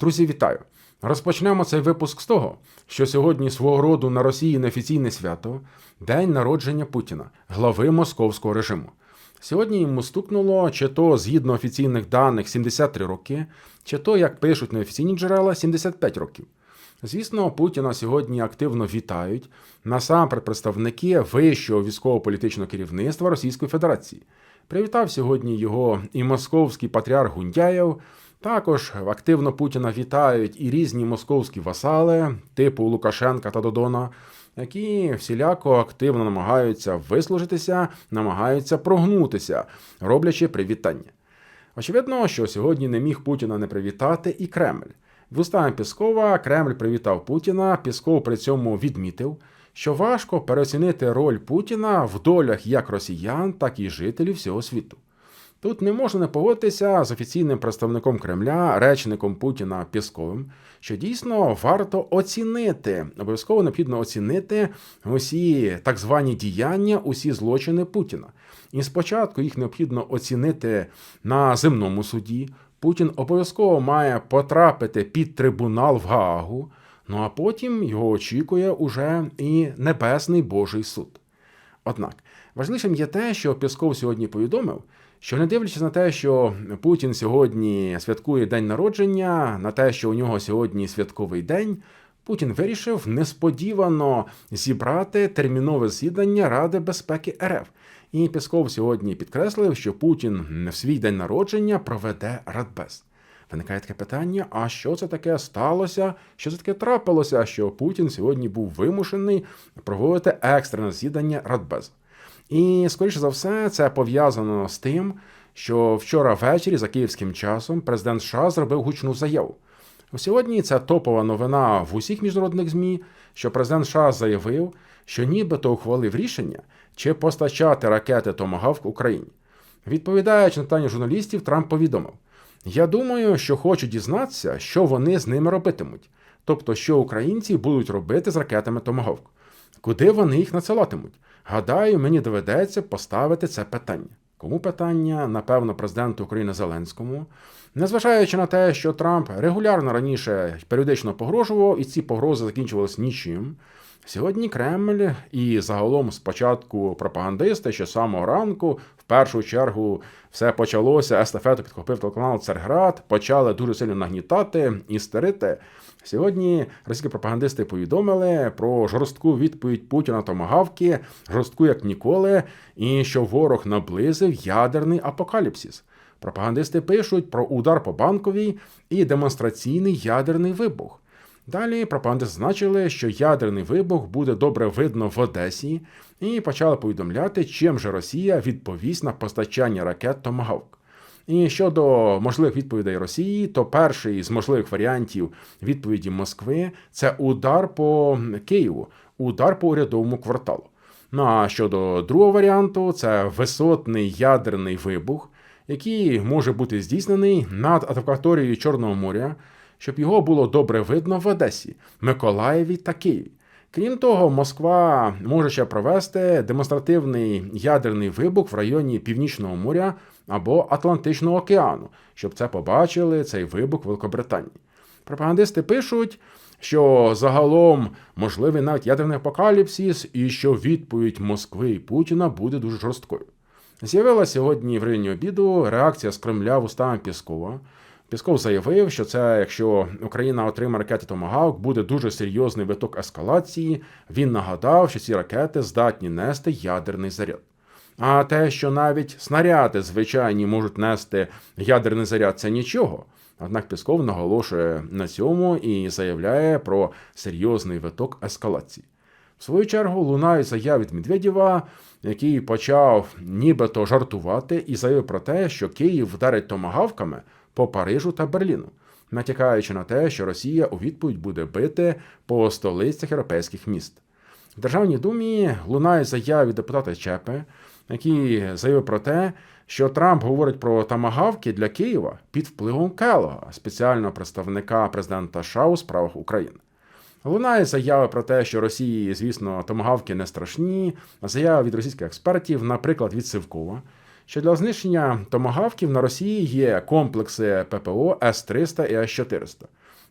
Друзі, вітаю! Розпочнемо цей випуск з того, що сьогодні свого роду на Росії неофіційне свято День народження Путіна, глави московського режиму. Сьогодні йому стукнуло чи то згідно офіційних даних 73 роки, чи то, як пишуть неофіційні джерела, 75 років. Звісно, Путіна сьогодні активно вітають насамперед представники вищого військово-політичного керівництва Російської Федерації. Привітав сьогодні його і московський патріарх Гундяєв. Також активно Путіна вітають і різні московські васали, типу Лукашенка та Додона, які всіляко активно намагаються вислужитися, намагаються прогнутися, роблячи привітання. Очевидно, що сьогодні не міг Путіна не привітати і Кремль. Вустами Піскова Кремль привітав Путіна. Пісков при цьому відмітив, що важко переоцінити роль Путіна в долях як росіян, так і жителів всього світу. Тут не можна не погодитися з офіційним представником Кремля, речником Путіна Пісковим, що дійсно варто оцінити, обов'язково необхідно оцінити усі так звані діяння, усі злочини Путіна. І спочатку їх необхідно оцінити на земному суді. Путін обов'язково має потрапити під трибунал в Гаагу, ну а потім його очікує уже і Небесний Божий суд. Однак важливішим є те, що Пісков сьогодні повідомив, що не дивлячись на те, що Путін сьогодні святкує день народження, на те, що у нього сьогодні святковий день, Путін вирішив несподівано зібрати термінове засідання Ради безпеки РФ. І Пісков сьогодні підкреслив, що Путін в свій день народження проведе Радбез. Виникає таке питання: а що це таке сталося? Що це таке трапилося? Що Путін сьогодні був вимушений проводити екстрене засідання Радбез? І, скоріше за все, це пов'язано з тим, що вчора ввечері за київським часом президент США зробив гучну заяву. Сьогодні це топова новина в усіх міжнародних ЗМІ, що президент США заявив, що нібито ухвалив рішення, чи постачати ракети Томагавк Україні. Відповідаючи на питання журналістів, Трамп повідомив: Я думаю, що хочу дізнатися, що вони з ними робитимуть, тобто, що українці будуть робити з ракетами Томагавк, куди вони їх надсилатимуть. Гадаю, мені доведеться поставити це питання. Кому питання, напевно, президенту України Зеленському, незважаючи на те, що Трамп регулярно раніше періодично погрожував, і ці погрози закінчувалися нічим. Сьогодні Кремль і загалом спочатку пропагандисти, що з самого ранку, в першу чергу, все почалося. Естафету підхопив телеканал Царград, почали дуже сильно нагнітати і стерити. Сьогодні російські пропагандисти повідомили про жорстку відповідь Путіна томагавки, жорстку як ніколи, і що ворог наблизив ядерний апокаліпсис. Пропагандисти пишуть про удар по банковій і демонстраційний ядерний вибух. Далі пропагандисти зазначили, що ядерний вибух буде добре видно в Одесі, і почали повідомляти, чим же Росія відповість на постачання ракет Томагавк. І щодо можливих відповідей Росії, то перший з можливих варіантів відповіді Москви це удар по Києву, удар по урядовому кварталу. Ну а щодо другого варіанту, це висотний ядерний вибух, який може бути здійснений над адвокаторією Чорного моря, щоб його було добре видно в Одесі, Миколаєві та Києві. Крім того, Москва може ще провести демонстративний ядерний вибух в районі Північного моря або Атлантичного океану, щоб це побачили цей вибух Великобританії. Пропагандисти пишуть, що загалом можливий навіть ядерний апокаліпсис, і що відповідь Москви і Путіна буде дуже жорсткою. З'явилася сьогодні в районі обіду реакція з Кремля в устами Піскова. Пісков заявив, що це, якщо Україна отримає ракети Томагавк, буде дуже серйозний виток ескалації. Він нагадав, що ці ракети здатні нести ядерний заряд. А те, що навіть снаряди звичайні можуть нести ядерний заряд, це нічого. Однак Пісков наголошує на цьому і заявляє про серйозний виток ескалації. В свою чергу лунають заяви від Медведєва, який почав нібито жартувати і заявив про те, що Київ вдарить томагавками по Парижу та Берліну, натякаючи на те, що Росія у відповідь буде бити по столицях європейських міст. В Державній думі лунає заяви депутата Чепе, який заявив про те, що Трамп говорить про тамагавки для Києва під впливом Келога, спеціального представника президента США у справах України. Лунає заяви про те, що Росії, звісно, томагавки не страшні, заява від російських експертів, наприклад, від Сивкова, що для знищення томагавків на Росії є комплекси ППО С-300 і С-400.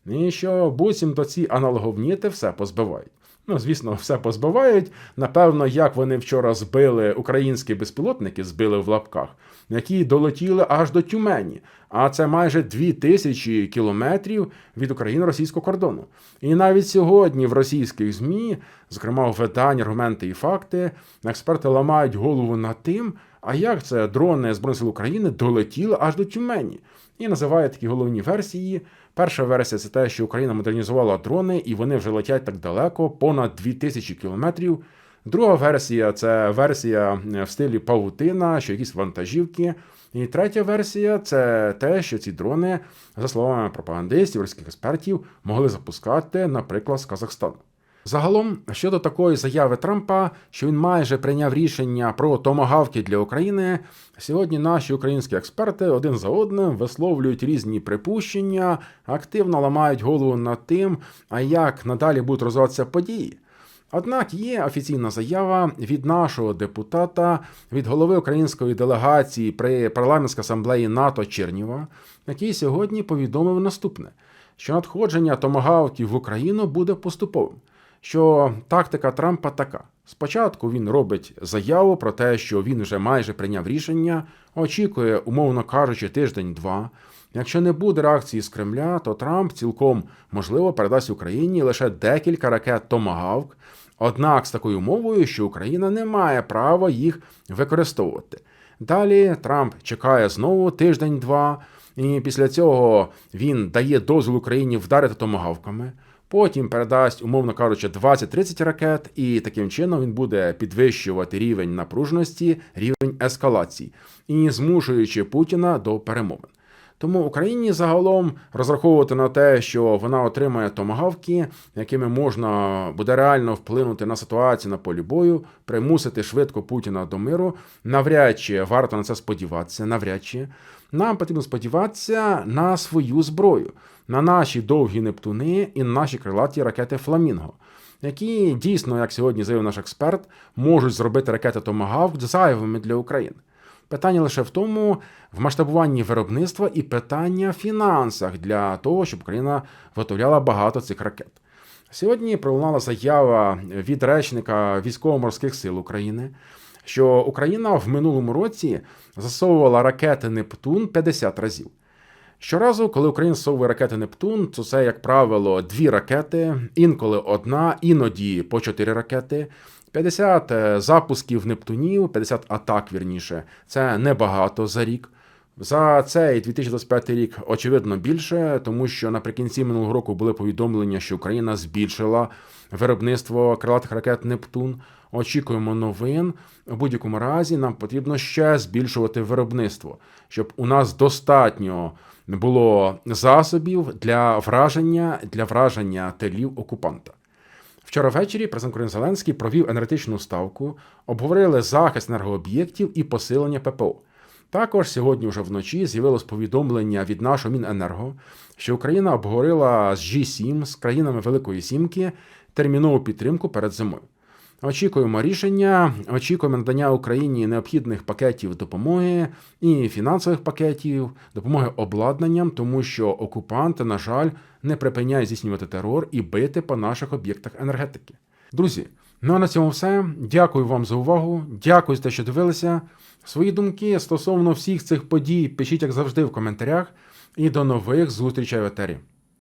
і що буцімто ці аналоговніти все позбивають. Ну, звісно, все позбивають. Напевно, як вони вчора збили українські безпілотники, збили в лапках, які долетіли аж до Тюмені. А це майже дві тисячі кілометрів від україно-російського кордону. І навіть сьогодні в російських ЗМІ, зокрема у виданні аргументи і факти, експерти ламають голову над тим, а як це дрони Збройних сил України долетіли аж до Тюмені. І називають такі головні версії. Перша версія це те, що Україна модернізувала дрони, і вони вже летять так далеко, понад 2000 кілометрів. Друга версія це версія в стилі павутина, що якісь вантажівки. І третя версія це те, що ці дрони, за словами пропагандистів, російських експертів, могли запускати, наприклад, з Казахстану. Загалом, щодо такої заяви Трампа, що він майже прийняв рішення про томагавки для України, сьогодні наші українські експерти один за одним висловлюють різні припущення, активно ламають голову над тим, а як надалі будуть розвиватися події. Однак є офіційна заява від нашого депутата, від голови української делегації при парламентській асамблеї НАТО Черніва, який сьогодні повідомив наступне: що надходження томагавків в Україну буде поступовим що тактика Трампа така: спочатку він робить заяву про те, що він вже майже прийняв рішення, очікує, умовно кажучи, тиждень-два. Якщо не буде реакції з Кремля, то Трамп цілком можливо передасть Україні лише декілька ракет Томагавк, однак з такою умовою, що Україна не має права їх використовувати. Далі Трамп чекає знову тиждень-два, і після цього він дає дозвіл Україні вдарити томагавками. Потім передасть, умовно кажучи, 20-30 ракет, і таким чином він буде підвищувати рівень напруженості, рівень ескалації і змушуючи Путіна до перемовин. Тому Україні загалом розраховувати на те, що вона отримає томагавки, якими можна буде реально вплинути на ситуацію на полі бою, примусити швидко Путіна до миру. Навряд чи варто на це сподіватися, навряд чи нам потрібно сподіватися на свою зброю, на наші довгі нептуни і на наші крилаті ракети Фламінго. Які дійсно, як сьогодні заявив наш експерт, можуть зробити ракети Томагавк зайвими для України. Питання лише в тому, в масштабуванні виробництва і питання в фінансах для того, щоб Україна виготовляла багато цих ракет. Сьогодні пролунала заява від речника військово-морських сил України, що Україна в минулому році засовувала ракети Нептун 50 разів. Щоразу, коли Україна засовує ракети Нептун, то це, як правило, дві ракети, інколи одна, іноді по чотири ракети. 50 е, запусків Нептунів, 50 атак вірніше. Це небагато за рік. За цей 2025 рік очевидно більше, тому що наприкінці минулого року були повідомлення, що Україна збільшила виробництво крилатих ракет Нептун. Очікуємо новин. У будь-якому разі нам потрібно ще збільшувати виробництво, щоб у нас достатньо було засобів для враження для враження телів окупанта. Вчора ввечері президент України Зеленський провів енергетичну ставку, обговорили захист енергооб'єктів і посилення ППО. Також сьогодні, вже вночі, з'явилось повідомлення від нашого Міненерго, що Україна обговорила з G7 з країнами Великої Сімки термінову підтримку перед зимою. Очікуємо рішення, очікуємо надання Україні необхідних пакетів допомоги і фінансових пакетів, допомоги обладнанням, тому що окупанти, на жаль, не припиняють здійснювати терор і бити по наших об'єктах енергетики. Друзі, ну а на цьому все. Дякую вам за увагу. Дякую за те, що дивилися. Свої думки стосовно всіх цих подій пишіть, як завжди, в коментарях. І до нових зустрічей в етері.